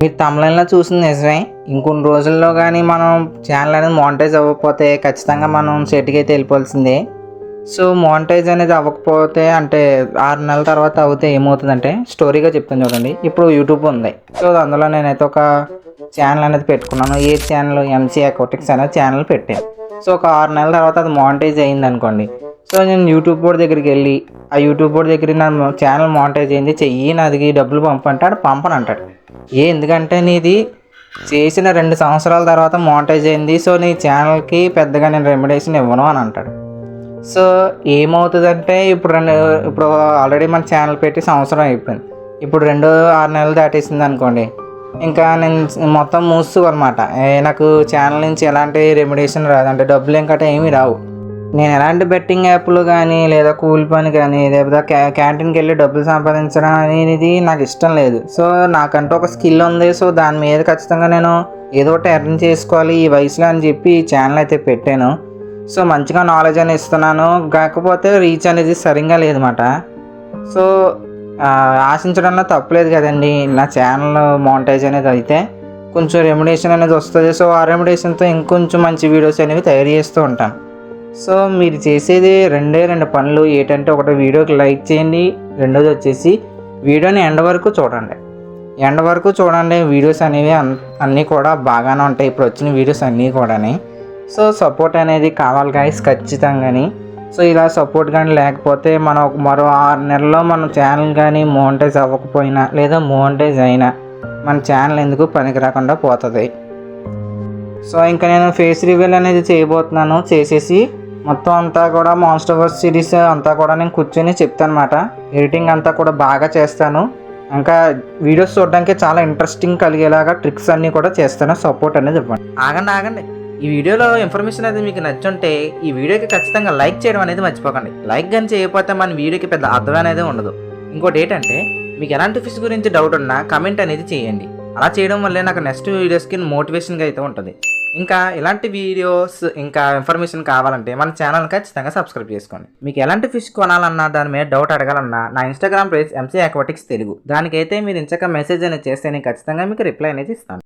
మీరు తమలైన్లో చూసింది నిజమే. ఇంకొన్ని రోజుల్లో కానీ మనం ఛానల్ అనేది మానిటైజ్ అవ్వకపోతే ఖచ్చితంగా మనం సెట్కి అయితే వెళ్ళిపోవాల్సిందే. సో మానిటైజ్ అనేది అవ్వకపోతే అంటే ఆరు నెలల తర్వాత అవుతే ఏమవుతుందంటే స్టోరీగా చెప్తాను చూడండి. ఇప్పుడు యూట్యూబ్ ఉంది. సో అందులో నేనైతే ఒక ఛానల్ అనేది పెట్టుకున్నాను. ఏ ఛానల్ ఎంసీ అకోటిక్స్ అనే ఛానల్ పెట్టాను. సో ఒక ఆరు నెలల తర్వాత అది మానిటైజ్ అయింది అనుకోండి. సో నేను యూట్యూబ్ బోర్డు దగ్గరికి వెళ్ళి ఆ యూట్యూబ్ బోర్డు దగ్గర నా ఛానల్ మానిటైజ్ అయింది. చెయ్యి నాది డబ్బులు పంపంటే ఆడు పంపను అంటాడు ఏ ఎందుకంటే నీది చేసిన రెండు సంవత్సరాల తర్వాత మానిటైజ్ అయింది. సో నీ ఛానల్కి పెద్దగా నేను రెమ్యుడేషన్ ఇవ్వను అని అంటాడు. సో ఏమవుతుందంటే ఇప్పుడు రెండు ఇప్పుడు ఆల్రెడీ మన ఛానల్ పెట్టి సంవత్సరం అయిపోయింది. ఇప్పుడు రెండు ఆరు నెలలు దాటేసింది అనుకోండి. ఇంకా నేను మొత్తం మూస్తూ అనమాట నాకు ఛానల్ నుంచి ఎలాంటి రెమ్యుడేషన్ రాదు. అంటే డబ్బులు ఇంకా ఏమీ రావు. నేను ఎలాంటి బెట్టింగ్ యాప్లు కానీ లేదా కూలి పని కానీ లేదా క్యా క్యాంటీన్కి వెళ్ళి డబ్బులు సంపాదించడం అనేది నాకు ఇష్టం లేదు. సో నాకంటూ ఒక స్కిల్ ఉంది. సో దాని మీద ఖచ్చితంగా నేను ఏదో ఒకటి ఎర్న్ చేసుకోవాలి ఈ వయసులో అని చెప్పి ఛానల్ అయితే పెట్టాను. సో మంచిగా నాలెడ్జ్ అని ఇస్తున్నాను. కాకపోతే రీచ్ అనేది సరిగ్గా లేదన్నమాట. సో ఆశించడంలో తప్పలేదు కదండి. నా ఛానల్ మోనిటైజ్ అనేది అయితే కొంచెం రెమ్యుడేషన్ అనేది వస్తుంది. సో ఆ రెమ్యుడేషన్తో ఇంకొంచెం మంచి వీడియోస్ అనేవి తయారు చేస్తూ ఉంటాను. సో మీరు చేసేది రెండే రెండు పనులు. ఏంటంటే ఒకటి వీడియోకి లైక్ చేయండి. రెండోది వచ్చేసి వీడియోని ఎండ వరకు చూడండి. ఎండ వరకు చూడండి. వీడియోస్ అనేవి అన్నీ కూడా బాగానే ఉంటాయి. ఇప్పుడు వచ్చిన వీడియోస్ అన్నీ కూడాని. సో సపోర్ట్ అనేది కావాలి గాయస్ ఖచ్చితంగాని. సో ఇలా సపోర్ట్ కానీ లేకపోతే మనం మరో ఆరు నెలల్లో మన ఛానల్ కానీ మోనిటైజ్ అవ్వకపోయినా లేదా మోనిటైజ్ అయినా మన ఛానల్ ఎందుకు పనికి రాకుండా పోతుంది. సో ఇంకా నేను ఫేస్ రివ్యూల్ అనేది చేయబోతున్నాను. చేసేసి మొత్తం అంతా కూడా మాన్స్టర్ వర్స్ సిరీస్ అంతా కూడా నేను కూర్చొని చెప్తాను అనమాట ఎడిటింగ్ అంతా కూడా బాగా చేస్తాను. ఇంకా వీడియోస్ చూడడానికి చాలా ఇంట్రెస్టింగ్ కలిగేలాగా ట్రిక్స్ అన్నీ కూడా చేస్తాను. సపోర్ట్ అనేది ఇవ్వండి. ఆగండి ఆగండి. ఈ వీడియోలో ఇన్ఫర్మేషన్ అనేది మీకు నచ్చుంటే ఈ వీడియోకి ఖచ్చితంగా లైక్ చేయడం అనేది మర్చిపోకండి. లైక్ కానీ చేయకపోతే మన వీడియోకి పెద్ద అర్థం అనేది ఉండదు. ఇంకోటి ఏంటంటే మీకు ఎలాంటి ఫిష్ గురించి డౌట్ ఉన్నా కమెంట్ అనేది చేయండి. అలా చేయడం వల్లే నాకు నెక్స్ట్ వీడియోస్కి మోటివేషన్గా అయితే ఉంటుంది. ఇంకా ఇలాంటి వీడియోస్ ఇంకా ఇన్ఫర్మేషన్ కావాలంటే మన ఛానల్ ఖచ్చితంగా సబ్స్క్రైబ్ చేసుకోండి. మీకు ఎలాంటి ఫిష్ కొనాలన్నా దాని మీద డౌట్ అడగాలన్నా నా Instagram page MC aquatics Telugu. దానికైతే మీరు ఇంచక మెసేజ్ అనేది చేస్తే నేను ఖచ్చితంగా మీకు రిప్లై అనేది ఇస్తాను.